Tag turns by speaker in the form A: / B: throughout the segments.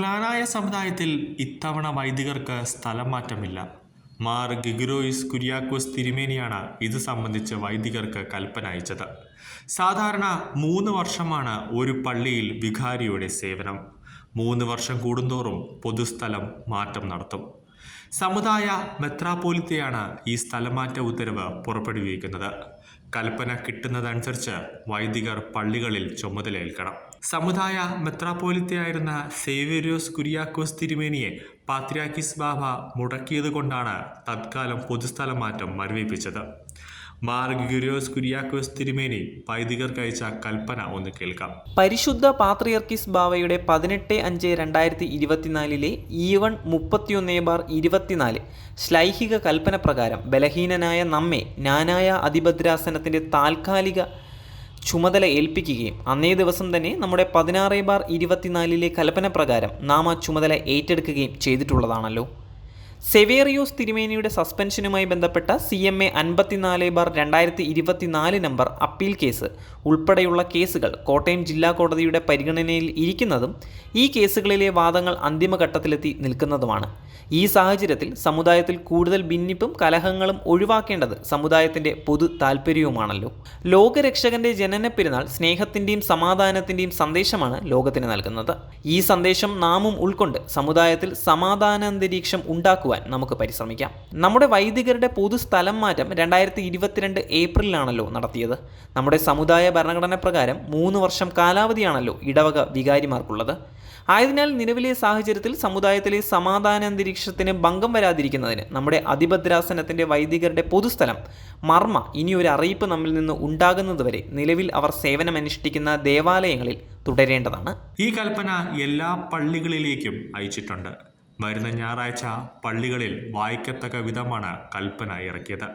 A: ക്ലാനായ സമുദായത്തിൽ ഇത്തവണ വൈദികർക്ക് സ്ഥലം മാറ്റമില്ല. മാർ ഗിഗ്രോയിസ് കുര്യാക്കോസ് തിരുമേനിയാണ് ഇത് സംബന്ധിച്ച് വൈദികർക്ക് കൽപ്പന അയച്ചത്. സാധാരണ മൂന്ന് വർഷമാണ് ഒരു പള്ളിയിൽ വികാരിയുടെ സേവനം. മൂന്ന് വർഷം കൂടുന്തോറും പൊതുസ്ഥലം മാറ്റം നടത്തും. സമുദായ മെത്രാപോലിത്തയാണ് ഈ സ്ഥലമാറ്റ ഉത്തരവ് പുറപ്പെടുവിക്കുന്നത്. കൽപ്പന കിട്ടുന്നതനുസരിച്ച് വൈദികർ പള്ളികളിൽ ചുമതലയേൽക്കണം. സമുദായ മെത്രാപ്പോലിത്തയായിരുന്ന സേവേരിയോസ് കുര്യാക്കോസ് തിരുമേനിയെ പാത്രിയാക്കിസ് ബാബ മുടക്കിയത് കൊണ്ടാണ് തത്കാലം പൊതുസ്ഥലം മാറ്റം മരവിപ്പിച്ചത്. മാർ ഗുരിയോസ് കുര്യാക്കോസ് തിരുമേനി വൈദികർക്ക് അയച്ച കൽപ്പന ഒന്ന് കേൾക്കാം.
B: പരിശുദ്ധ പാത്രിയർക്കിസ് ബാവയുടെ പതിനെട്ട് അഞ്ച് രണ്ടായിരത്തി ഇരുപത്തിനാലിലെ ഈവൺ മുപ്പത്തിയൊന്ന് ബാർ ഇരുപത്തിനാല് ശ്ലൈഹിക കൽപ്പന പ്രകാരം ബലഹീനനായ നമ്മെ നാനായ അതിഭദ്രാസനത്തിന്റെ താൽക്കാലിക ചുമതല ഏൽപ്പിക്കുകയും അന്നേ ദിവസം തന്നെ നമ്മുടെ പതിനാറ് ബാർ ഇരുപത്തിനാലിലെ കൽപ്പന പ്രകാരം നാം ആ ചുമതല ഏറ്റെടുക്കുകയും ചെയ്തിട്ടുള്ളതാണല്ലോ. സെവേറിയോസ് തിരുമേനിയുടെ സസ്പെൻഷനുമായി ബന്ധപ്പെട്ട സി എം എ അൻപത്തിനാല് ബാർ രണ്ടായിരത്തി ഇരുപത്തിനാല് നമ്പർ അപ്പീൽ കേസ് ഉൾപ്പെടെയുള്ള കേസുകൾ കോട്ടയം ജില്ലാ കോടതിയുടെ പരിഗണനയിൽ ഇരിക്കുന്നതും ഈ കേസുകളിലെ വാദങ്ങൾ അന്തിമഘട്ടത്തിലെത്തി നിൽക്കുന്നതുമാണ്. ഈ സാഹചര്യത്തിൽ സമുദായത്തിൽ കൂടുതൽ ഭിന്നിപ്പും കലഹങ്ങളും ഒഴിവാക്കേണ്ടത് സമുദായത്തിന്റെ പൊതു താല്പര്യവുമാണല്ലോ ലോകരക്ഷകന്റെ ജനന പെരുന്നാൾ സ്നേഹത്തിന്റെയും സമാധാനത്തിന്റെയും സന്ദേശമാണ് ലോകത്തിന് നൽകുന്നത്. ഈ സന്ദേശം നാമും ഉൾക്കൊണ്ട് സമുദായത്തിൽ സമാധാനാന്തരീക്ഷം ഉണ്ടാക്കുവാൻ നമുക്ക് പരിശ്രമിക്കാം. നമ്മുടെ വൈദികരുടെ പൊതു സ്ഥലം മാറ്റം രണ്ടായിരത്തി ഇരുപത്തിരണ്ട് ഏപ്രിലാണല്ലോ നടത്തിയത്. നമ്മുടെ സമുദായ ഭരണഘടന പ്രകാരം മൂന്ന് വർഷം കാലാവധിയാണല്ലോ ഇടവക വികാരിമാർക്കുള്ളത്. ആയതിനാൽ നിലവിലെ സാഹചര്യത്തിൽ സമുദായത്തിലെ സമാധാന അന്തരീക്ഷത്തിന് ഭംഗം വരാതിരിക്കുന്നതിന് നമ്മുടെ അതിഭദ്രാസനത്തിന്റെ വൈദികരുടെ പൊതുസ്ഥലം മർമ്മ ഇനി ഒരു അറിയിപ്പ് നമ്മിൽ നിന്ന് ഉണ്ടാകുന്നതുവരെ നിലവിൽ അവർ സേവനമനുഷ്ഠിക്കുന്ന ദേവാലയങ്ങളിൽ തുടരേണ്ടതാണ്.
A: ഈ കൽപ്പന എല്ലാ പള്ളികളിലേക്കും അയച്ചിട്ടുണ്ട്. വരുന്ന ഞായറാഴ്ച പള്ളികളിൽ വായിക്കത്തക്ക വിധമാണ് കൽപ്പന ഇറക്കിയത്.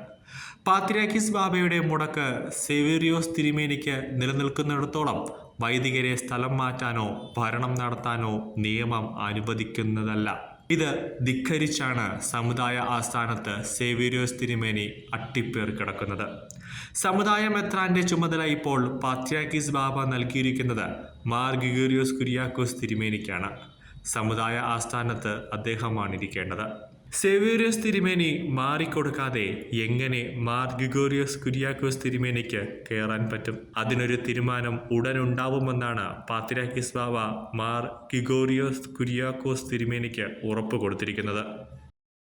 A: പാത്രിയാക്കിസ് ബാബയുടെ മുടക്ക് സെവേറിയോസ് തിരുമേനിക്ക് നിലനിൽക്കുന്നിടത്തോളം വൈദികരെ സ്ഥലം മാറ്റാനോ ഭരണം നടത്താനോ നിയമം അനുവദിക്കുന്നതല്ല. ഇത് ധിക്കരിച്ചാണ് സമുദായ ആസ്ഥാനത്ത് സേവീരിയോസ് തിരുമേനി അട്ടിപ്പേർ കിടക്കുന്നത്. സമുദായ മെത്രാന്റെ ചുമതല ഇപ്പോൾ പാത്യാക്കിസ് ബാബ നൽകിയിരിക്കുന്നത് മാർ ഗിഗോറിയോസ് കുര്യാക്കോസ് തിരുമേനിക്കാണ്. സമുദായ ആസ്ഥാനത്ത് അദ്ദേഹമാണ് ഇരിക്കേണ്ടത് സേവേരിയോസ് തിരുമേനി മാറിക്കൊടുക്കാതെ എങ്ങനെ മാർ ഗിഗോറിയോസ് കുര്യാക്കോസ് തിരുമേനിക്ക് കയറാൻ പറ്റും? അതിനൊരു തീരുമാനം ഉടനുണ്ടാവുമെന്നാണ് പാത്തിരാക്കിസ് ബാവ മാർ ഗിഗോറിയോസ് കുര്യാക്കോസ് തിരുമേനിക്ക് ഉറപ്പ് കൊടുത്തിരിക്കുന്നത്.